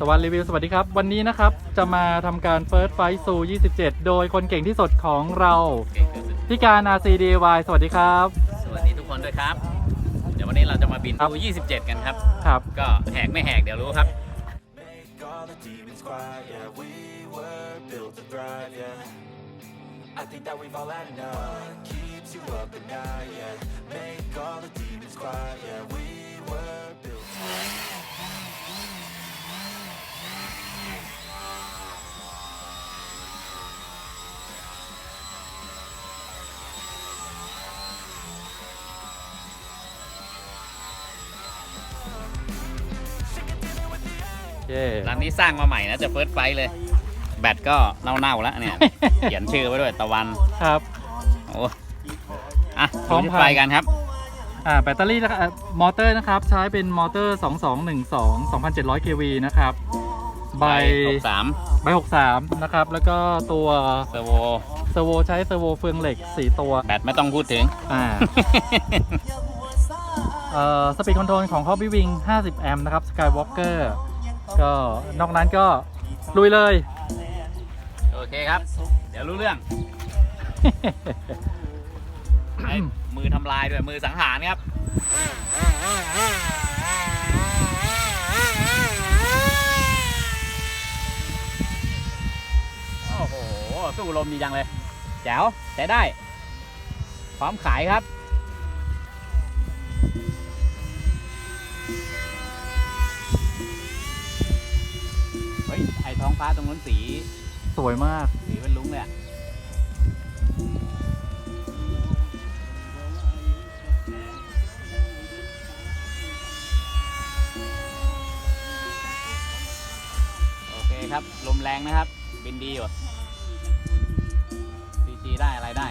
ตะวันรีวิวสวัสดีครับ วันนี้นะครับจะมาทำการ First Fight สู่27 โดยคนเก่งที่สุดของเราเก่งที่สุดพี่การ RCDY สวัสดีครับ สวัสดีทุกคนด้วยครับ เดี๋ยววันนี้เราจะมาบินครับ ดู27 กันครับ ครับ ก็แหกไม่แหกเดี๋ยวรู้ครับ Make all the demons quiet, yeah. We were built to thrive, yeah. I think that we've all had enough. Keeps you up at night, yeah. Make all the demons quiet, yeah. เคร้านนี้สร้างมาใหม่นะจะเฟิร์สไฟเลย แบตก็เน่าๆแล้วเนี่ย เขียนชื่อไว้ด้วยตะวันครับ โอ้อะพร้อมดูที่พังไฟกันครับอ่าแบตเตอรี่นะครับอะมอเตอร์นะครับ ใช้เป็นมอเตอร์ 2212 2,700 kV นะครับใบ63ใบ63 นะครับ แล้วก็ตัวเซอร์โวเซอร์โวใช้เซอร์โวเฟืองเหล็ก 4 ตัว แบตไม่ต้องพูดถึง อ่าเอ่อสปีดคอนโทรลของ Hobby Wing 50 แอมป์นะครับ Skywalker ก็ นอกนั้นก็ลุยเลย โอเคครับ เดี๋ยวรู้เรื่องไอ้มือทำลายด้วยมือสังหารครับ โอ้โห สู้ลมดีจังเลย แจ๋วใช้ได้ พร้อมขายครับ เฮ้ยไอท้องฟ้าตรงนู้นสีสวยมากสีเป็นลุ้งเลยอะโอเคครับ ลมแรงนะครับ บินดีอยู่ซีจีได้อะไรได้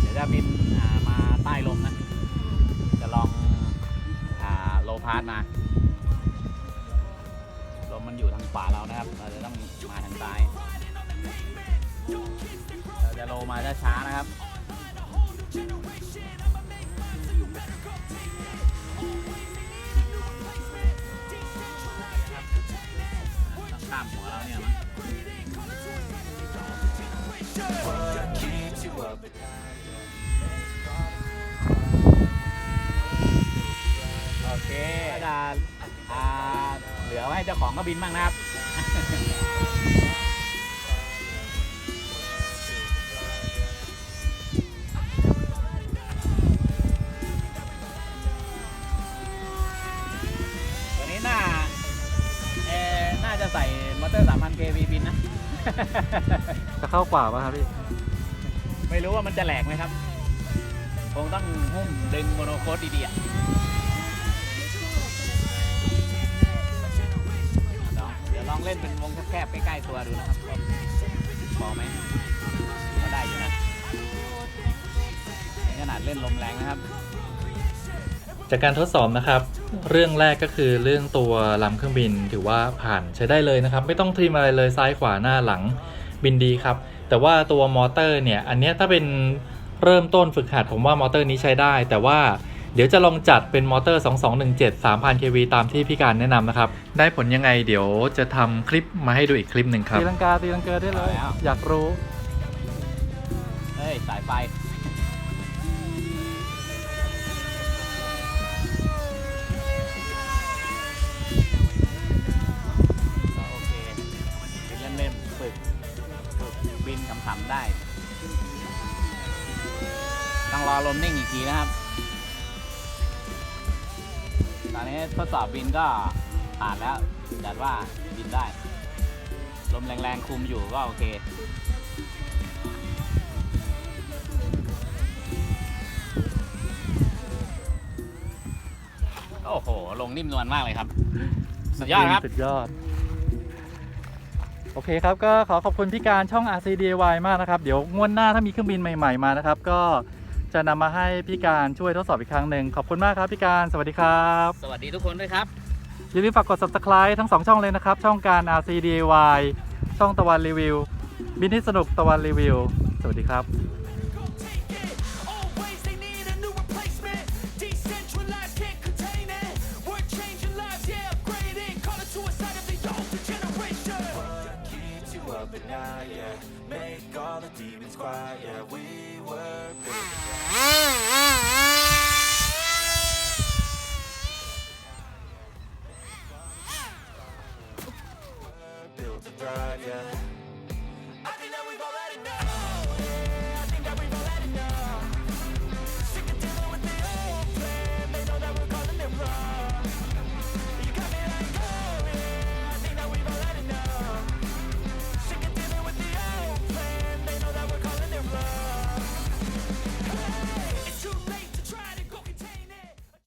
เดี๋ยวจะบินอ่ามาใต้ลมนะจะลองอ่าโล พาสมาลมมันอยู่ทางขวาเรานะครับ เราจะต้องมาทางซ้าย เราจะโลมาช้าๆนะครับข้ามหัวเราเนี่ย โอเคก็จะอ่าเหลือไว้ให้เจ้าของก็บินบ้างนะครับ ตัวนี้น่าเอ่อน่าจะใส่มอเตอร์3,000 kV บินนะ จะเข้ากว่าป่ะครับพี่ ไม่รู้ว่ามันจะแหลกไหมครับ คงต้องหุ้มดึงโมโนโคตดีๆอะ คบใกล้ๆตัวดูนะครับพอไหมก็ได้อยู่นะนี่ขนาดเล่นลมแรงนะครับ จากการทดสอบนะครับ เรื่องแรกก็คือเรื่องตัวลำเครื่องบินถือว่าผ่านใช้ได้เลยนะครับ ไม่ต้องทริมอะไรเลยซ้ายขวาหน้าหลังบินดีครับ แต่ว่าตัวมอเตอร์เนี่ย อันนี้ถ้าเป็นเริ่มต้นฝึกหัดผมว่ามอเตอร์นี้ใช้ได้ แต่ว่า เดี๋ยวจะลองจัดเป็นมอเตอร์ 2217 3000 kV ตามที่พี่การแนะนำนะครับ ได้ผลยังไงเดี๋ยวจะทำคลิปมาให้ดูอีกคลิปหนึ่งครับ ตีลังกาตีลังกาได้เลย เอาแล้ว อยากรู้ เฮ้ย สายไฟ ก็โอเคบินเล่นๆฝึกฝึกบินขำๆได้ ต้องรอลมนิ่งอีกทีนะครับ นนี้ทดสอบบินก็ผ่านแล้วจัดว่าบินได้ ลมแรงๆคุมอยู่ก็โอเคโอ้โห ลงนิ่มนวลมากเลยครับ สุดยอดครับ สุดยอด โอเคครับก็ขอขอบคุณพี่การช่อง RCDY มากนะครับ เดี๋ยวงวดหน้าถ้ามีเครื่องบินใหม่ ๆ มานะครับ ก็ จะนำมาให้พี่การช่วยทดสอบอีกครั้งหนึ่งขอบคุณมากครับพี่การสวัสดีครับสวัสดีทุกคนด้วยครับ อย่าลืมฝากกด subscribe ทั้ง 2 ช่องเลยนะครับ ช่องการ RCDY ช่องตะวันรีวิว บินที่สนุกตะวันรีวิว สวัสดีครับ